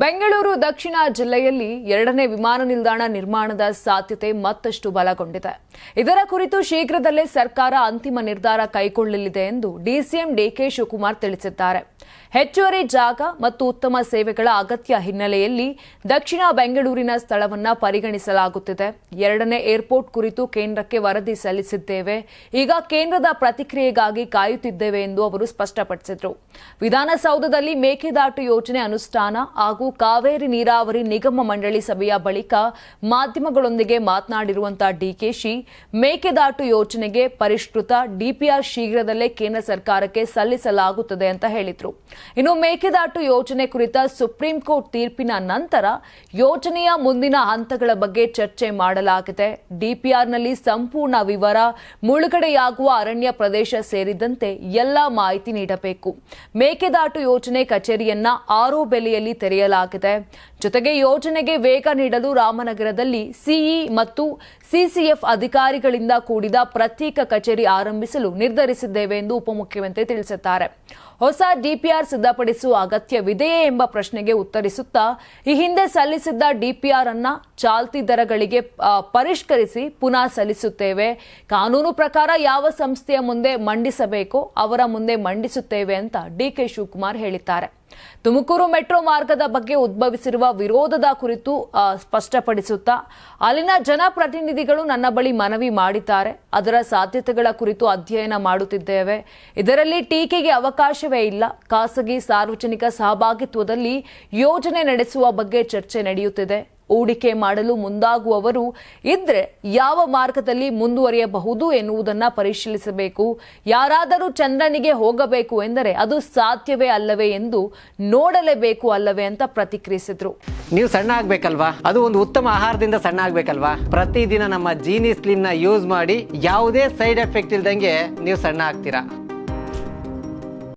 ಬೆಂಗಳೂರು ದಕ್ಷಿಣ ಜಿಲ್ಲೆಯಲ್ಲಿ ಎರಡನೇ ವಿಮಾನ ನಿಲ್ದಾಣ ನಿರ್ಮಾಣದ ಸಾಧ್ಯತೆ ಮತ್ತಷ್ಟು ಬಲಗೊಂಡಿದೆ. ಇದರ ಕುರಿತು ಶೀಘ್ರದಲ್ಲೇ ಸರ್ಕಾರ ಅಂತಿಮ ನಿರ್ಧಾರ ಕೈಗೊಳ್ಳಲಿದೆ ಎಂದು ಡಿಸಿಎಂ ಡಿಕೆ ಶಿವಕುಮಾರ್ ತಿಳಿಸಿದ್ದಾರೆ. ಹೆಚ್ಚುವರಿ ಜಾಗ ಮತ್ತು ಉತ್ತಮ ಸೇವೆಗಳ ಅಗತ್ಯ ಹಿನ್ನೆಲೆಯಲ್ಲಿ ದಕ್ಷಿಣ ಬೆಂಗಳೂರಿನ ಸ್ಥಳವನ್ನ ಪರಿಗಣಿಸಲಾಗುತ್ತಿದೆ. ಎರಡನೇ ಏರ್ಪೋರ್ಟ್ ಕುರಿತು ಕೇಂದ್ರಕ್ಕೆ ವರದಿ ಸಲ್ಲಿಸಿದ್ದೇವೆ. ಈಗ ಕೇಂದ್ರದ ಪ್ರತಿಕ್ರಿಯೆಗಾಗಿ ಕಾಯುತ್ತಿದ್ದೇವೆ ಎಂದು ಅವರು ಸ್ಪಷ್ಟಪಡಿಸಿದರು. ವಿಧಾನಸೌಧದಲ್ಲಿ ಮೇಕೆದಾಟು ಯೋಜನೆ ಅನುಷ್ಠಾನ ಹಾಗೂ ಕಾವೇರಿ ನೀರಾವರಿ ನಿಗಮ ಮಂಡಳಿ ಸಭೆಯ ಬಳಿಕ ಮಾಧ್ಯಮಗಳೊಂದಿಗೆ ಮಾತನಾಡಿರುವಂತಹ ಡಿಕೆಶಿ, ಮೇಕೆದಾಟು ಯೋಜನೆಗೆ ಪರಿಷ್ಕೃತ ಡಿಪಿಆರ್ ಶೀಘ್ರದಲ್ಲೇ ಕೇಂದ್ರ ಸರ್ಕಾರಕ್ಕೆ ಸಲ್ಲಿಸಲಾಗುತ್ತದೆ ಅಂತ ಹೇಳಿದ್ರು. ಇನ್ನು ಮೇಕೆದಾಟು ಯೋಜನೆ ಕುರಿತ ಸುಪ್ರೀಂ ಕೋರ್ಟ್ ತೀರ್ಪಿನ ನಂತರ ಯೋಜನೆಯ ಮುಂದಿನ ಹಂತಗಳ ಬಗ್ಗೆ ಚರ್ಚೆ ಮಾಡಲಾಗಿದೆ. ಡಿಪಿಆರ್ನಲ್ಲಿ ಸಂಪೂರ್ಣ ವಿವರ ಮುಳುಗಡೆಯಾಗುವ ಅರಣ್ಯ ಪ್ರದೇಶ ಸೇರಿದಂತೆ ಎಲ್ಲ ಮಾಹಿತಿ ನೀಡಬೇಕು. ಮೇಕೆದಾಟು ಯೋಜನೆ ಕಚೇರಿಯನ್ನ ಆರೋ ಬೆಲೆಯಲ್ಲಿ ತೆರೆಯಲಾಗಿದೆ. ताकत है। ಜೊತೆಗೆ ಯೋಜನೆಗೆ ವೇಗ ನೀಡಲು ರಾಮನಗರದಲ್ಲಿ ಸಿಇ ಮತ್ತು ಸಿಸಿಎಫ್ ಅಧಿಕಾರಿಗಳಿಂದ ಕೂಡಿದ ಪ್ರತ್ಯೇಕ ಕಚೇರಿ ಆರಂಭಿಸಲು ನಿರ್ಧರಿಸಿದ್ದೇವೆ ಎಂದು ಉಪಮುಖ್ಯಮಂತ್ರಿ ತಿಳಿಸಿದ್ದಾರೆ. ಹೊಸ ಡಿಪಿಆರ್ ಸಿದ್ಧಪಡಿಸುವ ಅಗತ್ಯವಿದೆಯೇ ಎಂಬ ಪ್ರಶ್ನೆಗೆ ಉತ್ತರಿಸುತ್ತಾ, ಈ ಹಿಂದೆ ಸಲ್ಲಿಸಿದ್ದ ಡಿಪಿಆರ್ ಅನ್ನ ಚಾಲ್ತಿ ದರಗಳಿಗೆ ಪರಿಷ್ಕರಿಸಿ ಪುನಃ ಸಲ್ಲಿಸುತ್ತೇವೆ. ಕಾನೂನು ಪ್ರಕಾರ ಯಾವ ಸಂಸ್ಥೆಯ ಮುಂದೆ ಮಂಡಿಸಬೇಕೋ ಅವರ ಮುಂದೆ ಮಂಡಿಸುತ್ತೇವೆ ಅಂತ ಡಿಕೆ ಶಿವಕುಮಾರ್ ಹೇಳಿದ್ದಾರೆ. ತುಮಕೂರು ಮೆಟ್ರೋ ಮಾರ್ಗದ ಬಗ್ಗೆ ಉದ್ಭವಿಸಿರುವ ವಿರೋಧದ ಕುರಿತು ಸ್ಪಷ್ಟಪಡಿಸುತ್ತಾ, ಅಲ್ಲಿನ ಜನಪ್ರತಿನಿಧಿಗಳು ನನ್ನ ಬಳಿ ಮನವಿ ಮಾಡಿದ್ದಾರೆ. ಅದರ ಸಾಧ್ಯತೆಗಳ ಕುರಿತು ಅಧ್ಯಯನ ಮಾಡುತ್ತಿದ್ದೇವೆ. ಇದರಲ್ಲಿ ಟೀಕೆಗೆ ಅವಕಾಶವೇ ಇಲ್ಲ. ಖಾಸಗಿ ಸಾರ್ವಜನಿಕ ಸಹಭಾಗಿತ್ವದಲ್ಲಿ ಯೋಜನೆ ನಡೆಸುವ ಬಗ್ಗೆ ಚರ್ಚೆ ನಡೆಯುತ್ತಿದೆ. ಹೂಡಿಕೆ ಮಾಡಲು ಮುಂದಾಗುವವರು ಇದ್ರೆ ಯಾವ ಮಾರ್ಗದಲ್ಲಿ ಮುಂದುವರಿಯಬಹುದು ಎನ್ನುವುದನ್ನು ಪರಿಶೀಲಿಸಬೇಕು. ಯಾರಾದರೂ ಚಂದ್ರನಿಗೆ ಹೋಗಬೇಕು ಎಂದರೆ ಅದು ಸಾಧ್ಯವೇ ಅಲ್ಲವೇ ಎಂದು ನೋಡಲೇಬೇಕು ಅಲ್ಲವೇ ಅಂತ ಪ್ರತಿಕ್ರಿಯಿಸಿದ್ರು. ನೀವು ಸಣ್ಣ ಆಗ್ಬೇಕಲ್ವಾ? ಅದು ಒಂದು ಉತ್ತಮ ಆಹಾರದಿಂದ ಸಣ್ಣ ಆಗ್ಬೇಕಲ್ವಾ? ಪ್ರತಿದಿನ ನಮ್ಮ ಜೀನಿ ಸ್ಲಿಮ್ನ ಯೂಸ್ ಮಾಡಿ ಯಾವುದೇ ಸೈಡ್ ಎಫೆಕ್ಟ್ ಇಲ್ದಂಗೆ ನೀವು ಸಣ್ಣ ಆಗ್ತೀರಾ?